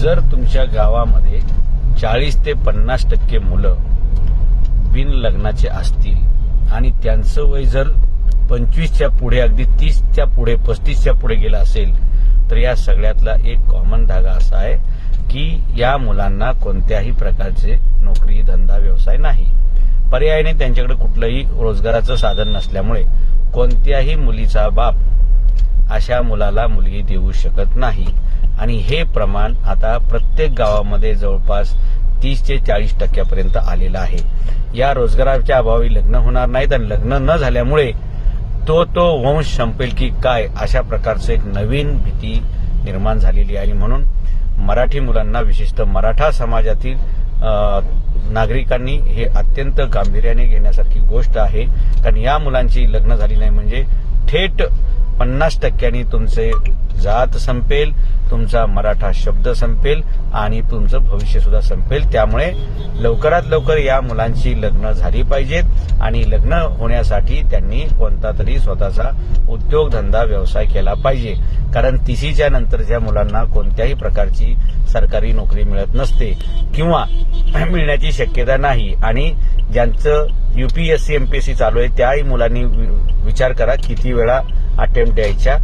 जर तुमच्या गावामध्ये चाळीस ते पन्नास टक्के मुलं बिन लग्नाचे असतील आणि त्यांचं वय जर पंचवीसच्या पुढे अगदी तीसच्या पुढे पस्तीसच्या पुढे गेलं असेल तर या सगळ्यातला एक कॉमन धागा असा आहे की या मुलांना कोणत्याही प्रकारचे नोकरी धंदा व्यवसाय नाही. पर्यायाने त्यांच्याकडे कुठलंही रोजगाराचं साधन नसल्यामुळे कोणत्याही मुलीचा बाप अशा मुलाला मुलगी देऊ शकत नाही. आणि हे प्रमाण आता प्रत्येक गावामध्ये जवळपास तीस ते चाळीस टक्क्यापर्यंत आलेलं आहे. या रोजगाराच्या अभावी लग्न होणार नाहीत आणि लग्न न झाल्यामुळे तो तो वंश संपेल की काय अशा प्रकारचं एक नवीन भीती निर्माण झालेली आहे. म्हणून मराठी मुलांना विशेषतः मराठा समाजातील नागरिकांनी हे अत्यंत गांभीर्याने घेण्यासारखी गोष्ट आहे. कारण या मुलांची लग्न झाली नाही म्हणजे थेट पन्नास टक्क्यांनी तुमचे जात संपेल तुमचा मराठा शब्द संपेल आणि तुमचं भविष्य सुद्धा संपेल. त्यामुळे लवकरात लवकर या मुलांची लग्न झाली पाहिजेत आणि लग्न होण्यासाठी त्यांनी कोणता तरी स्वतःचा उद्योगधंदा व्यवसाय केला पाहिजे. कारण तिशीच्या नंतरच्या मुलांना कोणत्याही प्रकारची सरकारी नोकरी मिळत नसते किंवा मिळण्याची शक्यता नाही. आणि ज्यांचं युपीएससी एमपीएससी चालू आहे त्याही मुलांनी वि- विचार करा किती वेळा अटेम्प्ट द्यायच्या.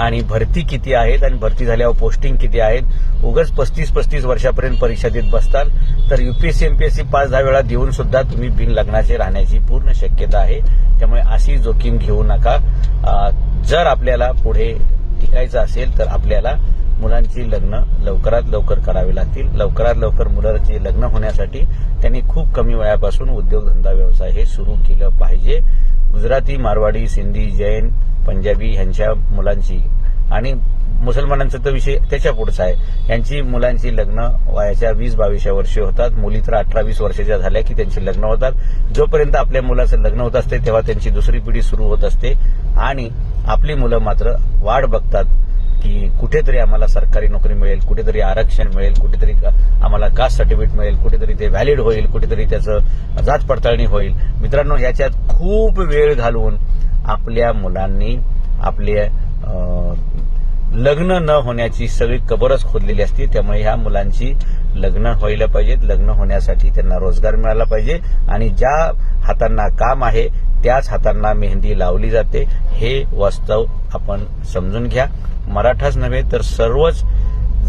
आणि भरती किती आहेत आणि भरती झाल्यावर पोस्टिंग किती आहेत उगाच पस्तीस पस्तीस वर्षापर्यंत परीक्षा देत बसतात. तर युपीएससी एमपीएससी पाच दहा वेळा देऊन सुद्धा तुम्ही बिन लग्नाचे राहण्याची पूर्ण शक्यता आहे. त्यामुळे अशी जोखीम घेऊ नका. जर आपल्याला पुढे टिकायचं असेल तर आपल्याला मुलांची लग्न लवकरात लवकर करावी लागतील. लवकरात लवकर मुलांची लग्न होण्यासाठी त्यांनी खूप कमी वयापासून उद्योगधंदा व्यवसाय हे सुरू केलं पाहिजे. गुजराती मारवाडी सिंधी जैन पंजाबी ह्यांच्या मुलांची आणि मुसलमानांचा तर विषय त्याच्या पुढचा आहे. यांची मुलांची लग्न वयाच्या वीस बावीसच्या वर्षी होतात. मुली तर अठरा वीस वर्षाच्या झाल्या की त्यांची लग्न होतात. जोपर्यंत आपल्या मुलाचं लग्न होत असते तेव्हा त्यांची दुसरी पिढी सुरू होत असते. आणि आपली मुलं मात्र वाढ बघतात की कुठेतरी आम्हाला सरकारी नोकरी मिळेल कुठेतरी आरक्षण मिळेल कुठेतरी का- आम्हाला कास्ट सर्टिफिकेट मिळेल कुठेतरी ते व्हॅलिड होईल कुठेतरी त्याचं जात पडताळणी होईल. मित्रांनो याच्यात खूप वेळ घालून आपल्या मुलांनी आपले लग्न न होण्याची सगळी कबरच खोदलेली असते. त्यामुळे ह्या मुलांची लग्न व्हायला पाहिजेत. लग्न होण्यासाठी त्यांना रोजगार मिळाला पाहिजे. आणि ज्या हातांना काम आहे त्याच हातांना मेहंदी लावली जाते. हे वास्तव आपण समजून घ्या. मराठाच नव्हे तर सर्वच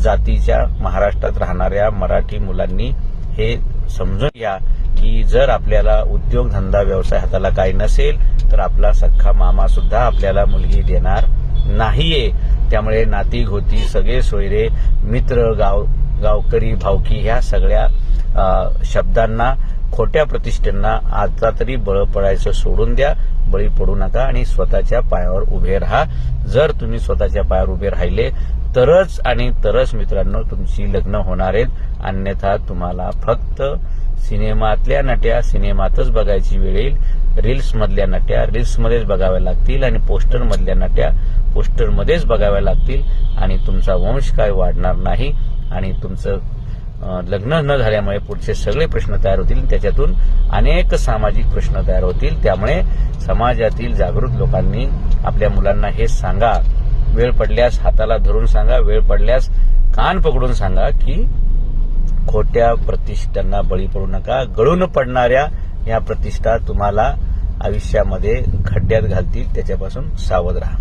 जातीच्या महाराष्ट्रात राहणाऱ्या मराठी मुलांनी हे समजून घ्या. की जर आपल्याला उद्योगधंदा व्यवसाय हाताला काही नसेल तर आपला सख्खा मामा सुद्धा आपल्याला मुलगी देणार नाहीये. त्यामुळे नाती गोती सगळे सोयरे मित्र गाव गावकरी भावकी ह्या सगळ्या शब्दांना खोट्या प्रतिष्ठांना आता तरी बळ पडायचं सोडून द्या. बळी पडू नका आणि स्वतःच्या पायावर उभे राहा. जर तुम्ही स्वतःच्या पायावर उभे राहिले तरच आणि तरच मित्रांनो तुमची लग्न होणार आहेत. अन्यथा तुम्हाला फक्त सिनेमातल्या नट्या सिनेमातच बघायची वेळ येईल. रील्समधल्या नट्या रील्समध्येच बघाव्या लागतील आणि पोस्टरमधल्या नट्या पोस्टरमध्येच बघाव्या लागतील. आणि तुमचा वंश काय वाढणार नाही आणि तुमचं लग्न न झाल्यामुळे पुढचे सगळे प्रश्न तयार होतील त्याच्यातून अनेक सामाजिक प्रश्न तयार होतील. त्यामुळे समाजातील जागृत लोकांनी आपल्या मुलांना हे सांगा. वेळ पडल्यास हाताला धरून सांगा वेळ पडल्यास कान पकडून सांगा की खोट्या प्रतिष्ठांना बळी पडू नका. गळून पडणाऱ्या या प्रतिष्ठा तुम्हाला आयुष्यामध्ये खड्ड्यात घालतील. त्याच्यापासून सावध राहा.